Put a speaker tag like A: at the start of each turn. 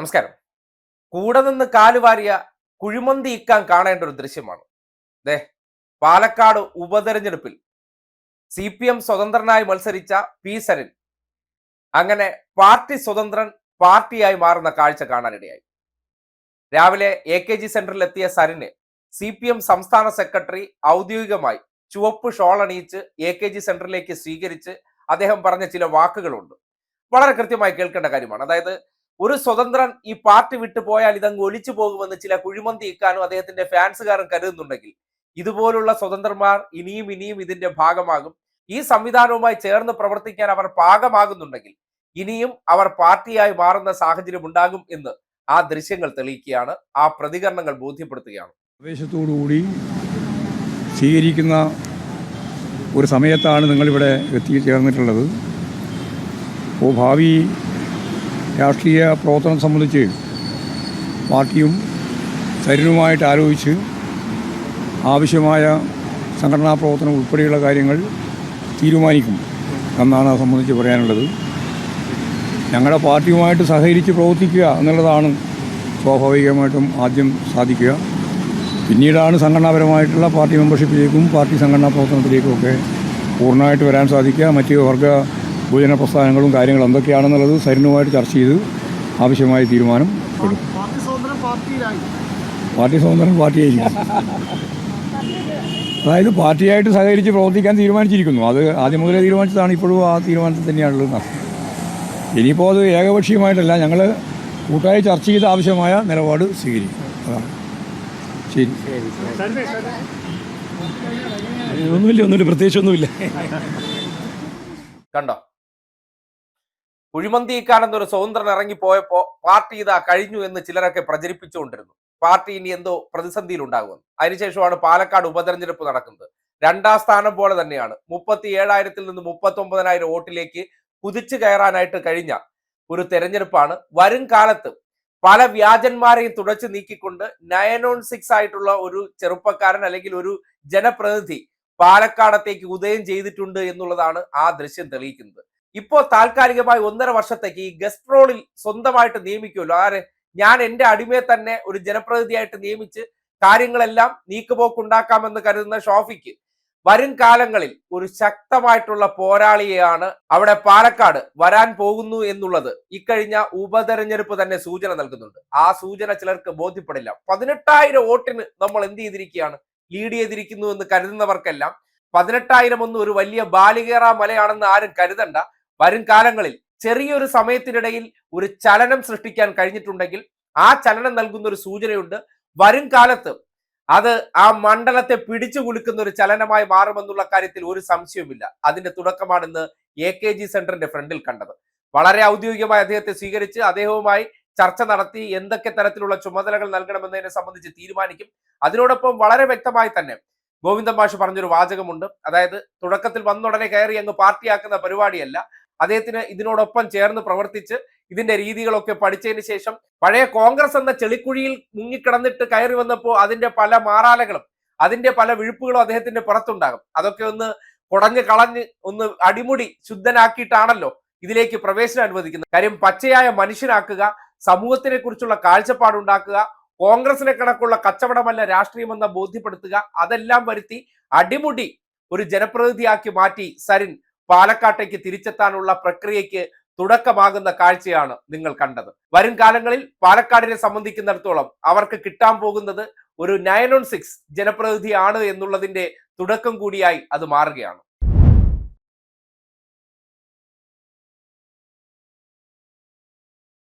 A: നമസ്കാരം. കൂടെ നിന്ന് കാലുവാരിയ കുഴിമന്തി ഇക്കാൻ കാണേണ്ട ഒരു ദൃശ്യമാണ്. ദേ പാലക്കാട് ഉപതെരഞ്ഞെടുപ്പിൽ സി പി എം സ്വതന്ത്രനായി മത്സരിച്ച പി സരൻ അങ്ങനെ പാർട്ടി സ്വതന്ത്രൻ പാർട്ടിയായി മാറുന്ന കാഴ്ച കാണാനിടയായി. രാവിലെ എ കെ ജി സെന്ററിൽ എത്തിയ സരന് സി പി എം സംസ്ഥാന സെക്രട്ടറി ഔദ്യോഗികമായി ചുവപ്പ് ഷോൾ അണിയിച്ച് എ കെ ജി സെന്ററിലേക്ക് സ്വീകരിച്ച് അദ്ദേഹം പറഞ്ഞ ചില വാക്കുകളുണ്ട്. വളരെ കൃത്യമായി കേൾക്കേണ്ട കാര്യമാണ്. അതായത് ഒരു സ്വതന്ത്രൻ ഈ പാർട്ടി വിട്ടു പോയാൽ ഇതങ്ങ് ഒലിച്ചു പോകുമെന്ന് ചില കുഴിമന്തി ഇക്കാനും അദ്ദേഹത്തിന്റെ ഫാൻസുകാരും കരുതുന്നുണ്ടെങ്കിൽ ഇതുപോലുള്ള സ്വതന്ത്രന്മാർ ഇനിയും ഇനിയും ഇതിന്റെ ഭാഗമാകും. ഈ സംവിധാനവുമായി ചേർന്ന് പ്രവർത്തിക്കാൻ അവർ പാകമാകുന്നുണ്ടെങ്കിൽ ഇനിയും അവർ പാർട്ടിയായി മാറുന്ന സാഹചര്യം ഉണ്ടാകും എന്ന് ആ ദൃശ്യങ്ങൾ തെളിയിക്കുകയാണ്. ആ പ്രതികരണങ്ങൾ ബോധ്യപ്പെടുത്തുകയാണ്.
B: ആവേശത്തോടുകൂടി സ്വീകരിക്കുന്ന ഒരു സമയത്താണ് നിങ്ങളിവിടെ എത്തിച്ചേർന്നിട്ടുള്ളത് അപ്പോൾ ഭാവി രാഷ്ട്രീയ പ്രവർത്തനം സംബന്ധിച്ച് പാർട്ടിയും തരുണുമായിട്ട് ആലോചിച്ച് ആവശ്യമായ സംഘടനാ പ്രവർത്തനം ഉൾപ്പെടെയുള്ള കാര്യങ്ങൾ തീരുമാനിക്കും എന്നാണ് അത് സംബന്ധിച്ച് പറയാനുള്ളത്. ഞങ്ങളുടെ പാർട്ടിയുമായിട്ട് സഹകരിച്ച് പ്രവർത്തിക്കുക എന്നുള്ളതാണ് സ്വാഭാവികമായിട്ടും ആദ്യം സാധിക്കുക. പിന്നീടാണ് സംഘടനാപരമായിട്ടുള്ള പാർട്ടി മെമ്പർഷിപ്പിലേക്കും പാർട്ടി സംഘടനാ പ്രവർത്തനത്തിലേക്കും ഒക്കെ പൂർണമായിട്ട് വരാൻ സാധിക്കുക. മറ്റ് വർഗ ഭോജന പ്രസ്ഥാനങ്ങളും കാര്യങ്ങളും എന്തൊക്കെയാണെന്നുള്ളത് സരിനുമായിട്ട് ചർച്ച ചെയ്ത് ആവശ്യമായ തീരുമാനം എടുക്കും.
C: പാർട്ടി സ്വതന്ത്രം
B: പാർട്ടിയായിരിക്കും. അതായത് പാർട്ടിയായിട്ട് സഹകരിച്ച് പ്രവർത്തിക്കാൻ തീരുമാനിച്ചിരിക്കുന്നു. അത് ആദ്യം മുതലേ തീരുമാനിച്ചതാണ്. ഇപ്പോഴും ആ തീരുമാനത്തിൽ തന്നെയാണുള്ളത് നടക്കുന്നത് ഇനിയിപ്പോൾ അത് ഏകപക്ഷീയമായിട്ടല്ല. ഞങ്ങൾ കൂട്ടായി ചർച്ച ചെയ്ത് ആവശ്യമായ നിലപാട് സ്വീകരിക്കും. അതാണ്. ശരി. ഒന്നുമില്ല ഒന്നുമില്ല. പ്രത്യേകിച്ചൊന്നുമില്ല.
A: കണ്ടോ? കുഴിമന്തി ഇക്കാൻ എന്നൊരു സ്വതന്ത്രൻ ഇറങ്ങിപ്പോയപ്പോ പാർട്ടി ഇതാ കഴിഞ്ഞു എന്ന് ചിലരൊക്കെ പ്രചരിപ്പിച്ചുകൊണ്ടിരുന്നു. പാർട്ടി ഇനി എന്തോ പ്രതിസന്ധിയിൽ ഉണ്ടാകുമെന്ന് അതിനുശേഷമാണ് പാലക്കാട് ഉപതെരഞ്ഞെടുപ്പ് നടക്കുന്നത്. രണ്ടാം സ്ഥാനം പോലെ തന്നെയാണ്. മുപ്പത്തി ഏഴായിരത്തിൽ നിന്ന് മുപ്പത്തി ഒമ്പതിനായിരം വോട്ടിലേക്ക് കുതിച്ചു കയറാനായിട്ട് കഴിഞ്ഞ ഒരു തെരഞ്ഞെടുപ്പാണ്. വരും കാലത്ത് പല വ്യാജന്മാരെയും തുടച്ചു നീക്കിക്കൊണ്ട് നയൻ ഓൺ സിക്സ് ആയിട്ടുള്ള ഒരു ചെറുപ്പക്കാരൻ അല്ലെങ്കിൽ ഒരു ജനപ്രതിനിധി പാലക്കാടത്തേക്ക് ഉദയം ചെയ്തിട്ടുണ്ട് എന്നുള്ളതാണ് ആ ദൃശ്യം തെളിയിക്കുന്നത്. ഇപ്പോ താൽക്കാലികമായി ഒന്നര വർഷത്തേക്ക് ഈ ഗസ്റ്റ് റോളിൽ സ്വന്തമായിട്ട് നിയമിക്കുമല്ലോ. ആരെ? ഞാൻ എന്റെ അടിമയെ തന്നെ ഒരു ജനപ്രതിനിധിയായിട്ട് നിയമിച്ച് കാര്യങ്ങളെല്ലാം നീക്കുപോക്കുണ്ടാക്കാമെന്ന് കരുതുന്ന ഷോഫിക്ക് വരും കാലങ്ങളിൽ ഒരു ശക്തമായിട്ടുള്ള പോരാളിയെയാണ് അവിടെ പാലക്കാട് വരാൻ പോകുന്നു എന്നുള്ളത് ഇക്കഴിഞ്ഞ ഉപതെരഞ്ഞെടുപ്പ് തന്നെ സൂചന നൽകുന്നുണ്ട്. ആ സൂചന ചിലർക്ക് ബോധ്യപ്പെടില്ല. പതിനെട്ടായിരം വോട്ടിന് നമ്മൾ എന്ത് ചെയ്തിരിക്കുകയാണ്? ലീഡ് ചെയ്തിരിക്കുന്നു എന്ന് കരുതുന്നവർക്കെല്ലാം പതിനെട്ടായിരം ഒന്നും ഒരു വലിയ ബാലികേറ മലയാണെന്ന് ആരും കരുതണ്ട. വരും കാലങ്ങളിൽ ചെറിയൊരു സമയത്തിനിടയിൽ ഒരു ചലനം സൃഷ്ടിക്കാൻ കഴിഞ്ഞിട്ടുണ്ടെങ്കിൽ ആ ചലനം നൽകുന്ന ഒരു സൂചനയുണ്ട്. വരും കാലത്ത് അത് ആ മണ്ഡലത്തെ പിടിച്ചു കുലുക്കുന്ന ഒരു ചലനമായി മാറുമെന്നുള്ള കാര്യത്തിൽ ഒരു സംശയവുമില്ല. അതിന്റെ തുടക്കമാണെന്ന് എ കെ ജി സെന്ററിന്റെ ഫ്രണ്ടിൽ കണ്ടത്. വളരെ ഔദ്യോഗികമായി അദ്ദേഹത്തെ സ്വീകരിച്ച് അദ്ദേഹവുമായി ചർച്ച നടത്തി എന്തൊക്കെ തരത്തിലുള്ള ചുമതലകൾ നൽകണമെന്നതിനെ സംബന്ധിച്ച് തീരുമാനിക്കും. അതിനോടൊപ്പം വളരെ വ്യക്തമായി തന്നെ ഗോവിന്ദൻ മാഷ് പറഞ്ഞൊരു വാചകമുണ്ട്. അതായത് തുടക്കത്തിൽ വന്നുടനെ കയറി അങ്ങ് പാർട്ടിയാക്കുന്ന പരിപാടിയല്ല അദ്ദേഹത്തിന് ഇതിനോടൊപ്പം ചേർന്ന് പ്രവർത്തിച്ച് ഇതിന്റെ രീതികളൊക്കെ പഠിച്ചതിന് ശേഷം പഴയ കോൺഗ്രസ് എന്ന ചെളിക്കുഴിയിൽ മുങ്ങിക്കിടന്നിട്ട് കയറി വന്നപ്പോൾ അതിന്റെ പല മാറാലകളും അതിന്റെ പല വിഴുപ്പുകളും അദ്ദേഹത്തിന്റെ പുറത്തുണ്ടാകും. അതൊക്കെ ഒന്ന് കുടഞ്ഞ് കളഞ്ഞ് ഒന്ന് അടിമുടി ശുദ്ധനാക്കിയിട്ടാണല്ലോ ഇതിലേക്ക് പ്രവേശനം അനുവദിക്കുന്നത്. കാര്യം പച്ചയായ മനുഷ്യനാക്കുക സമൂഹത്തിനെ കുറിച്ചുള്ള കാഴ്ചപ്പാടുണ്ടാക്കുക കോൺഗ്രസിനെ കണക്കുള്ള കച്ചവടമല്ല രാഷ്ട്രീയമെന്ന ബോധ്യപ്പെടുത്തുക അതെല്ലാം വരുത്തി അടിമുടി ഒരു ജനപ്രതിനിധിയാക്കി മാറ്റി സരിൻ പാലക്കാട്ടേക്ക് തിരിച്ചെത്താനുള്ള പ്രക്രിയയ്ക്ക് തുടക്കമാകുന്ന കാഴ്ചയാണ് നിങ്ങൾ കണ്ടത്. വരും കാലങ്ങളിൽ പാലക്കാടിനെ സംബന്ധിക്കുന്നിടത്തോളം അവർക്ക് കിട്ടാൻ പോകുന്നത് ഒരു നയൻ ഓൺ സിക്സ് ജനപ്രതിനിധിയാണ് എന്നുള്ളതിന്റെ തുടക്കം കൂടിയായി അത് മാറുകയാണ്.